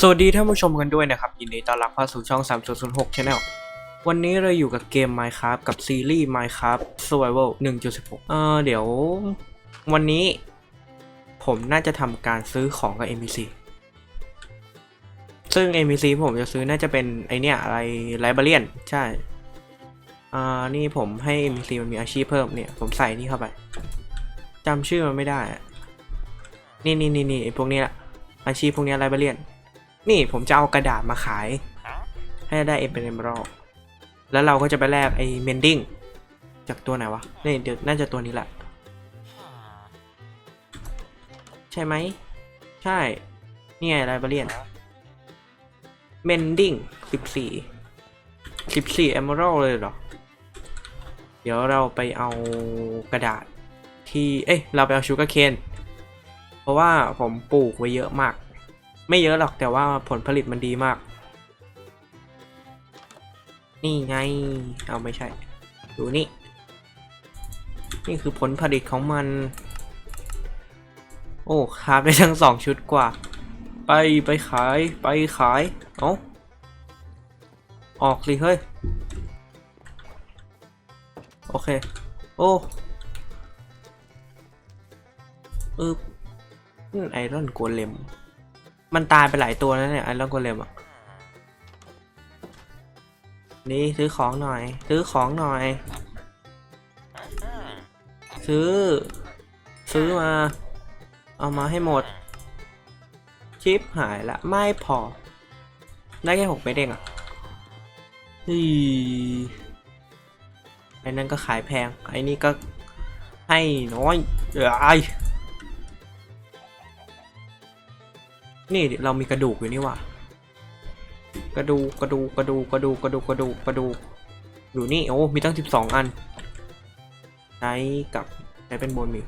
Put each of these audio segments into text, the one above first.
สวัสดีท่านผู้ชมกันด้วยนะครับ ยินดีต้อนรับเข้าสู่ช่อง 3006 Channel วันนี้เราอยู่กับเกม Minecraft กับซีรีส์ Minecraft Survival 1.16 เออเดี๋ยว วันนี้ ผมน่าจะทำการซื้อของกับ NPC ซึ่ง NPC ผมจะซื้อน่าจะเป็น ไอเนี้ยอะไรไลบรารียนใช่ อ่า นี่ผมให้ NPC มันมีอาชีพเพิ่มเนี่ย ผมใส่นี่เข้าไปจำชื่อมันไม่ได้อะ นี่นี่นี่นี่ไอพวกนี้ละอาชีพพวกนี้ไลบรารียน นี่ผมจะเอากระดาษมาขาย ให้ได้เอ็มเป็นเอมเบอรแล้วเราก็จะไปแลกไอเมนดิ้งจากตัวไหนวะนี่เดี๋ยวน่าจะตัวนี้แหละ ใช่ไหม ใช่ นี่ไงไลบรารียนเมนดิ้งสิบสี่สิบสี่เอมเบอรเลยเหรอ เดี๋ยวเราไปเอากระดาษที่ เอ้ย เราไปเอาชูการ์เคน ราะว่าผมปลูกไว้เยอะมาก ไม่เยอะหรอกแต่ว่าผลผลิตมันดีมาก นี่ไง เอาไม่ใช่ ดูนี่ นี่คือผลผลิตของมัน โอ้คราฟได้ทั้งสองชุดกว่า ไปไปขายไปขาย เอาออกสิเฮ้ย โอเค โอ้เออ ไอรอนโกเลม มันตายไปหลายตัวแล้วเนี่ยไอรอนโกเลมอะ นี่ซื้อของหน่อย ซื้อของหน่อย ซื้อ ซื้อมา เอามาให้หมด ชิปหายละ ไม่พอ ได้แค่หกเม็ดเองอะฮีไอ้นั่นก็ขายแพง ไอ้นี่ก็ให้น้อยเอ้ย นี่เรามีกระดูกอยู่นี่ว่ะกระดูกกระดูกกระดูกกระดูกกระดูกกระดูกกระดูกอยู่นี่โอ้มีตั้งสิบสองอันใช้กับใช้เป็นโบนมิล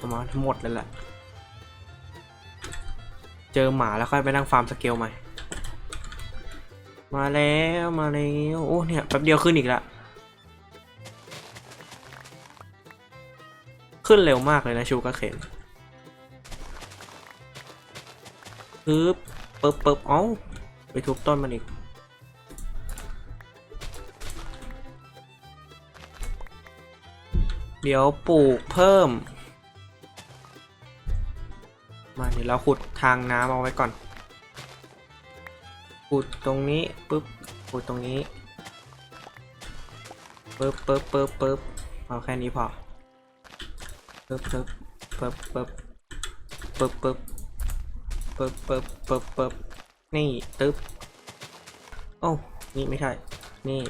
ประมาณทั้งหมดเลยแหละเจอหมาแล้วค่อยไปนั่งฟาร์มสเกลใหม่มาแล้วมาแล้วโอ้เนี่ยแป๊บเดียวขึ้นอีกละขึ้นเร็วมากเลยนะชูกาเคน ปึ๊บปึ๊บปึ๊บเอาไปทุบต้นมันอีกเดี๋ยวปลูกเพิ่ม มาเดี๋ยวเราขุดทางน้ำเอาไว้ก่อน ขุดตรงนี้ปึ๊บ ขุดตรงนี้ปึ๊บปึ๊บปึ๊บปึ๊บเอาแค่นี้พอปึ๊บปึ๊บปึ๊บปึ๊บปึ๊บปึ๊บ ปึ๊บปึ๊บปึ๊บปึ๊บนี่ ตึ๊บ โอ้ นี่ไม่ใช่ นี่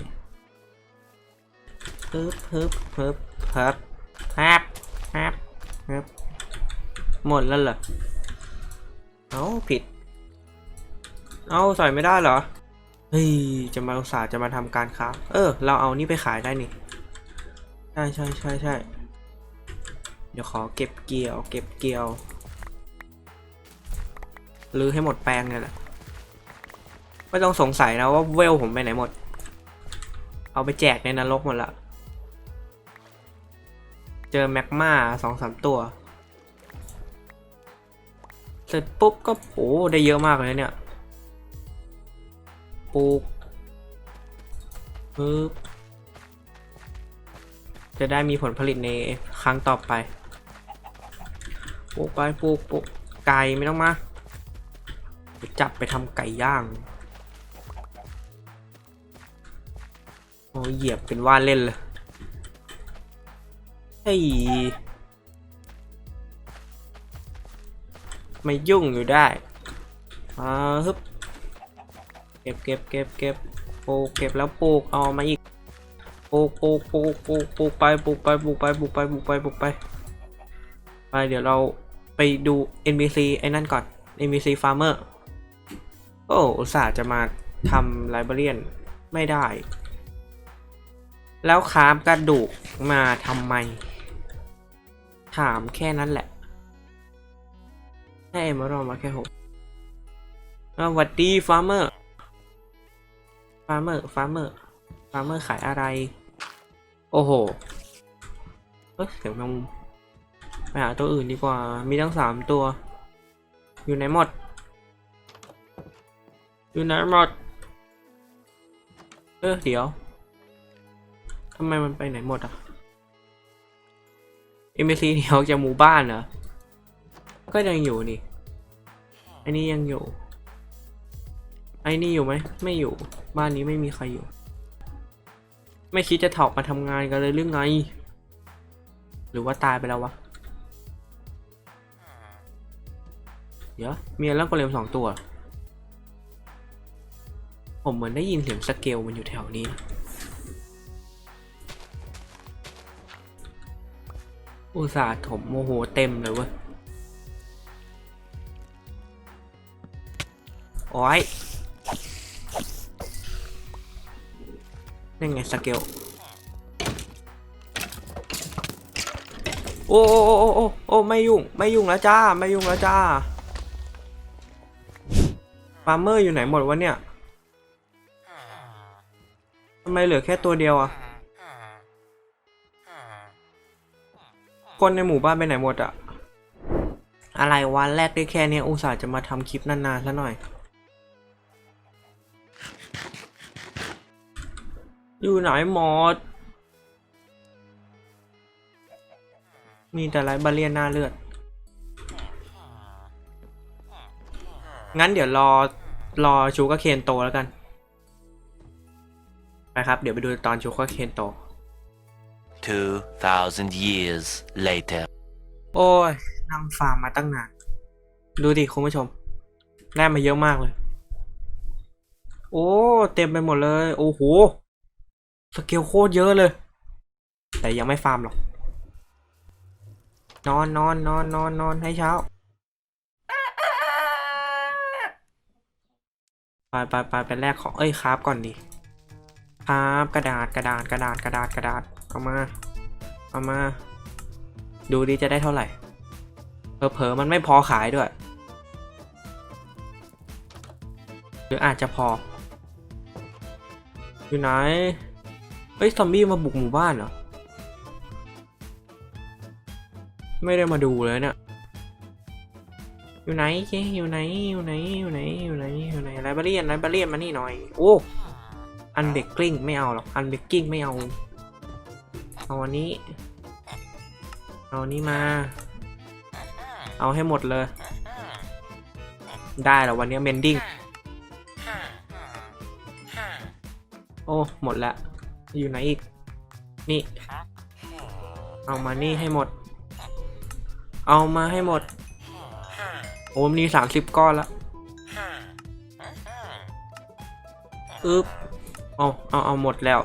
ปึ๊บปึ๊บปึ๊บพับพับพับพับหมดแล้วเหรอ เอ้าผิด เอ้าใส่ไม่ได้เหรอ เฮ้ย จะมาอุตส่าห์จะมาทำการค้า เออ เราเอานี่ไปขายได้นี่ ใช่ใช่ใช่ใช่เดี๋ยวขอเก็บเกี่ยว เก็บเกี่ยว รื้อให้หมดแปลงเนี่ยแหละไม่ต้องสงสัยนะว่าเวลผมไปไหนหมด เอาไปแจกในนรกหมดละ เจอแมกมาสองสามตัว เสร็จปุ๊บก็โอ้ได้เยอะมากเลยเนี่ยปลูกปึ๊บจะได้มีผลผลิตในครั้งต่อไปปลูกไปปลูกปลูกไก่ไม่ต้องมา จับไปทำไก่ย่างโอ้เหยียบเป็นว่าเล่นเลยเฮ้ยไม่ยุ่งอยู่ได้อ่าฮึบเก็บเก็บเก็บเก็บปลูกเก็บแล้วปลูกเอามาอีกปลูกปลูกปลูกปลูกปลูกไปปลูกไปปลูกไปปลูกไปปลูกไปปลูกไปไปเดี๋ยวเราไปดู NPC ไอ้นั่นก่อน NPC Farmer โอ้อุตส่าห์จะมาทำไลบรารีนไม่ได้ แล้วคาฟกระดูกมาทำไม ถามแค่นั้นแหละ ให้เอมารอมาแค่หกสวัสดีฟาร์เมอร์ ฟาร์เมอร์ ฟาร์เมอร์ ฟาร์เมอร์ขายอะไร โอ้โหเอ้ยเสียงแมงมุมไปหาตัวอื่นดีกว่า มีทั้งสามตัว อยู่ไหนหมด อยู่ไหนหมดเออเดี๋ยวทำไมมันไปไหนหมดอะ MBC เดี๋ยวจากหมู่บ้านเหรอ ก็ยังอยู่นี่ อันนี้ยังอยู่ ไอ้นี่อยู่ไหม ไม่อยู่ บ้านนี้ไม่มีใครอยู่ ไม่คิดจะถอกมาทำงานกันเลยหรือไง หรือว่าตายไปแล้ววะ เดี๋ยวมีอะไรก็เลมสองตัว ผมเหมือนได้ยินเสียงสเกลมันอยู่แถวนี้ อุตส่าห์ถมโมโหเต็มเลยเว้ยโอ้ยนั่นไงสเกล โอ้โอ้โอ้โอ้โอ้ไม่ยุ่ง ไม่ยุ่งแล้วจ้า ไม่ยุ่งแล้วจ้าฟาร์มเมอร์อยู่ไหนหมดวะเนี่ย ทำไมเหลือแค่ตัวเดียวอะคนในหมู่บ้านไปไหนหมดอะอะไรวันแรกได้แค่นี้อุตส่าห์จะมาทำคลิปนานๆซะหน่อย อยู่ไหนหมด มีแต่ไรบาเลียนหน้าเลือด งั้นเดี๋ยวรอรอชูกาเคนโตแล้วกัน ไปครับ เดี๋ยวไปดูตอนชูกาเคนโต2,000 years later. โอ้ยนั่งฟาร์มมาตั้งนาน ดูดิคุณผู้ชม ได้มาเยอะมากเลย โอ้ เต็มไปหมดเลย โอ้โห สเกลโคตรเยอะเลย แต่ยังไม่ฟาร์มหรอก นอนนอนนอนนอนนอนให้เช้า ไปไปไปไปแลกของ เอ้ยคราฟก่อนดิ คราฟกระดาษกระดาษกระดาษกระดาษกระดาษเอามาเอามา ดูดิจะได้เท่าไหร่เผลอๆมันไม่พอขายด้วย หรืออาจจะพอ อยู่ไหนเฮ้ยซอมบี้มาบุกหมู่บ้านเหรอไม่ได้มาดูเลยเนี่ยอยู่ไหนเจ๊อยู่ไหนอยู่ไหนอยู่ไหนอยู่ไหนอยู่ไหนไลบรารียนไลบรารียนมานี่หน่อย โอ้ อันเบกกิ้งไม่เอาหรอก อันเบกกิ้งไม่เอา เอาอันนี้ เอาอันนี้มา เอาให้หมดเลย ได้แล้ววันนี้เมนดิ้ง โอ้ หมดละ อยู่ไหนอีก นี่ เอามานี่ให้หมด เอามาให้หมด โอ้มีสามสิบก้อนละอึบ เอาเอาเอาหมดแล้ว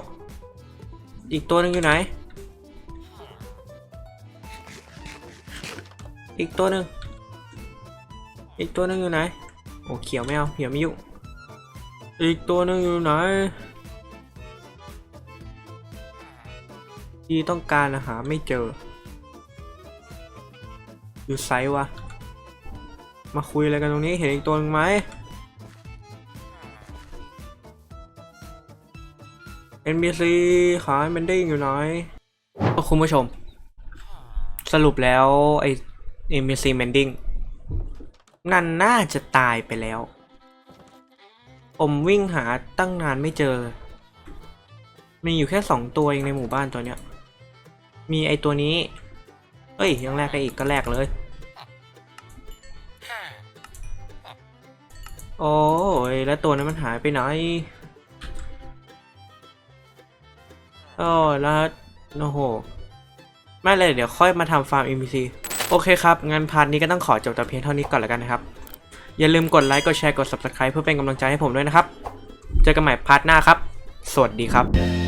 อีกตัวหนึงอยู่ไหน อีกตัวหนึ่งอีกตัวหนึ่งอยู่ไหน โอ้เขียวไม่เอาเขียวไม่ยุ่งอีกตัวหนึ่งอยู่ไหน ที่ต้องการอาหาไม่เจอ อยู่ไซวะ มาคุยอะไรกันตรงนี้เห็นอีกตัวนึงไหม NBC ขายเมนดิ้งอยู่ไหนคุณผู้ชม สรุปแล้วไอ้ NBC Mending นั่นน่าจะตายไปแล้วผมวิ่งหาตั้งนานไม่เจอ มีอยู่แค่สองตัวเองในหมู่บ้านตัวเนี้ย มีไอตัวนี้ เอ้ย ยังแลกได้อีกก็แลกเลย โอ้ยแล้วตัวนั้นมันหายไปไหน โอ้แล้วโอ้โห ไม่เลยเดี๋ยวค่อยมาทำฟาร์ม NPC โอเคครับ งั้นพาร์ทนี้ก็ต้องขอจบแต่เพียงเท่านี้ก่อนแล้วกันนะครับ อย่าลืมกดไลค์ กดแชร์ กด Subscribe เพื่อเป็นกำลังใจให้ผมด้วยนะครับ เจอกันใหม่พาร์ทหน้าครับ สวัสดีครับ